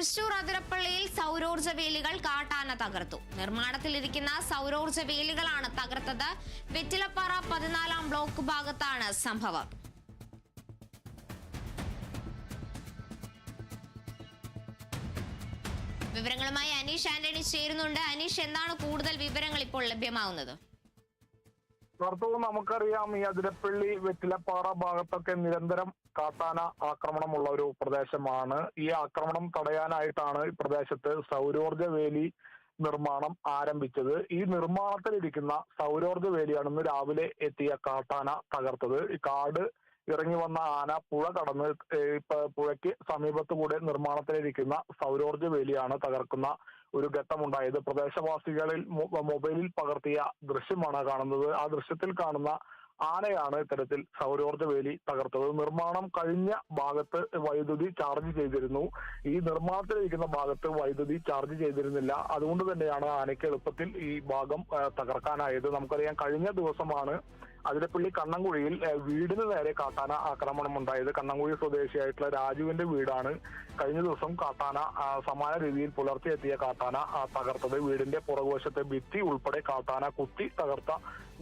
തൃശൂർ അതിരപ്പള്ളിയിൽ സൗരോർജ വേലികൾ കാട്ടാന തകർത്തു. നിർമ്മാണത്തിലിരിക്കുന്ന സൗരോർജ വേലികളാണ് തകർത്തത്. വെറ്റിലപ്പാറ പതിനാലാം ബ്ലോക്ക് ഭാഗത്താണ് സംഭവം. വിവരങ്ങളുമായി അനീഷ് ആന്റണി ചേരുന്നുണ്ട്. അനീഷ് എന്താണ് കൂടുതൽ വിവരങ്ങൾ ഇപ്പോൾ ലഭ്യമാവുന്നത്? വാർത്തവും നമുക്കറിയാം ഈ അതിരപ്പള്ളി വെറ്റിലപ്പാറ ഭാഗത്തൊക്കെ നിരന്തരം കാട്ടാന ആക്രമണമുള്ള ഒരു പ്രദേശമാണ്. ഈ ആക്രമണം തടയാനായിട്ടാണ് ഈ പ്രദേശത്ത് സൗരോർജ വേലി നിർമ്മാണം ആരംഭിച്ചത്. ഈ നിർമ്മാണത്തിലിരിക്കുന്ന സൗരോർജ വേലിയാണ് ഇന്ന് രാവിലെ എത്തിയ കാട്ടാന തകർത്തത്. ഈ കാട് ഇറങ്ങി വന്ന ആന പുഴ കടന്ന് പുഴയ്ക്ക് സമീപത്ത് കൂടെ നിർമ്മാണത്തിലിരിക്കുന്ന സൗരോർജ വേലിയാണ് തകർക്കുന്ന ഒരു ഘട്ടമുണ്ടായത്. പ്രദേശവാസികളിൽ മൊബൈലിൽ പകർത്തിയ ദൃശ്യമാണ് കാണുന്നത്. ആ ദൃശ്യത്തിൽ കാണുന്ന ആനയാണ് ഇത്തരത്തിൽ സൗരോർജ വേലി തകർത്തത്. നിർമ്മാണം കഴിഞ്ഞ ഭാഗത്ത് വൈദ്യുതി ചാർജ് ചെയ്തിരുന്നു. ഈ നിർമ്മാണത്തിലിരിക്കുന്ന ഭാഗത്ത് വൈദ്യുതി ചാർജ് ചെയ്തിരുന്നില്ല. അതുകൊണ്ട് തന്നെയാണ് ആനയ്ക്ക് എളുപ്പത്തിൽ ഈ ഭാഗം തകർക്കാനായത്. നമുക്കറിയാം കഴിഞ്ഞ ദിവസമാണ് അതിരപ്പള്ളി കണ്ണംകുഴിയിൽ വീടിന് നേരെ കാട്ടാന ആക്രമണം ഉണ്ടായത് കണ്ണംകുഴി സ്വദേശിയായിട്ടുള്ള രാജുവിന്റെ വീടാണ്. കഴിഞ്ഞ ദിവസം കാട്ടാന സമാന രീതിയിൽ പുലർച്ചെ എത്തിയ കാട്ടാന തകർത്തത്. വീടിന്റെ പുറകുവശത്തെ ഭിത്തി ഉൾപ്പെടെ കാട്ടാന കുത്തി തകർത്ത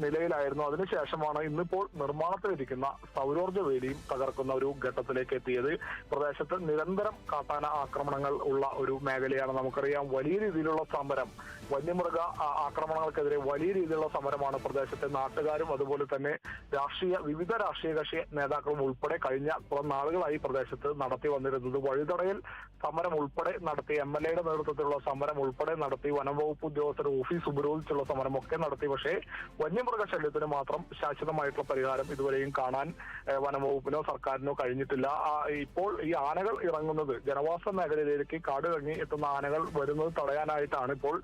നിലയിലായിരുന്നു. അതിനുശേഷമാണ് ഇന്നിപ്പോൾ നിർമ്മാണത്തിലിരിക്കുന്ന സൗരോർജ വേലിയും തകർക്കുന്ന ഒരു ഘട്ടത്തിലേക്ക് എത്തിയത്. പ്രദേശത്ത് നിരന്തരം കാട്ടാന ആക്രമണങ്ങൾ ഉള്ള ഒരു മേഖലയാണ് നമുക്കറിയാം. വലിയ രീതിയിലുള്ള സമരം വന്യമൃഗ ആക്രമണങ്ങൾക്കെതിരെ വലിയ രീതിയിലുള്ള സമരമാണ് പ്രദേശത്തെ നാട്ടുകാരും അതുപോലെ തന്നെ രാഷ്ട്രീയ വിവിധ രാഷ്ട്രീയ കക്ഷി നേതാക്കളും ഉൾപ്പെടെ കഴിഞ്ഞ നാളുകളായി പ്രദേശത്ത് നടത്തി വന്നിരുന്നത്. വഴിതടയിൽ സമരം ഉൾപ്പെടെ നടത്തി എം എൽ എയുടെ നേതൃത്വത്തിലുള്ള സമരം ഉൾപ്പെടെ നടത്തി വനംവകുപ്പ് ഉദ്യോഗസ്ഥരുടെ ഓഫീസ് ഉപരോധിച്ചുള്ള സമരമൊക്കെ നടത്തി. പക്ഷേ വന്യമൃഗ ശല്യത്തിന് മാത്രം ശാശ്വതമായിട്ടുള്ള പരിഹാരം ഇതുവരെയും കാണാൻ വനംവകുപ്പിനോ സർക്കാരിനോ കഴിഞ്ഞിട്ടില്ല. ഇപ്പോൾ ഈ ആനകൾ ഇറങ്ങുന്നത് ജനവാസ മേഖലയിലേക്ക് കാട് കഴിഞ്ഞ് എത്തുന്ന ആനകൾ വരുന്നത് തടയാനായിട്ടാണ് ഇപ്പോൾ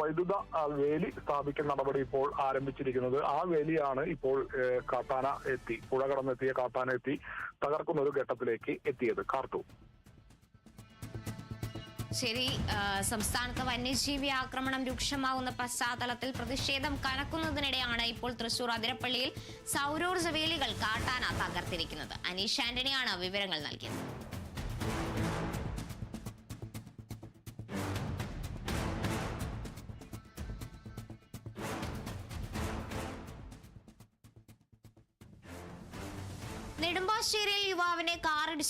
വൈദ്യുത വേലി സ്ഥാപിക്കുന്ന നടപടി ഇപ്പോൾ ആരംഭിച്ചിരിക്കുന്നത്. ആ വേലിയാണ് ഇപ്പോൾ കാട്ടാന എത്തി പുഴ കടന്നെത്തിയ കാട്ടാന എത്തി തകർക്കുന്ന ഒരു ഘട്ടത്തിലേക്ക് എത്തിയത്. കാർത്തു. ശരി സംസ്ഥാനത്ത് വന്യജീവി ആക്രമണം രൂക്ഷമാവുന്ന പശ്ചാത്തലത്തിൽ പ്രതിഷേധം കനക്കുന്നതിനിടെയാണ് ഇപ്പോൾ തൃശൂർ അതിരപ്പള്ളിയിൽ സൗരോർജ വേലികൾ കാട്ടാന തകർത്തിരിക്കുന്നത്. അനീഷ് ആന്റണിയാണ് വിവരങ്ങൾ നൽകിയത്. നെടുമ്പാശ്ശേരിയിൽ യുവാവിനെ കാറിടിച്ച്.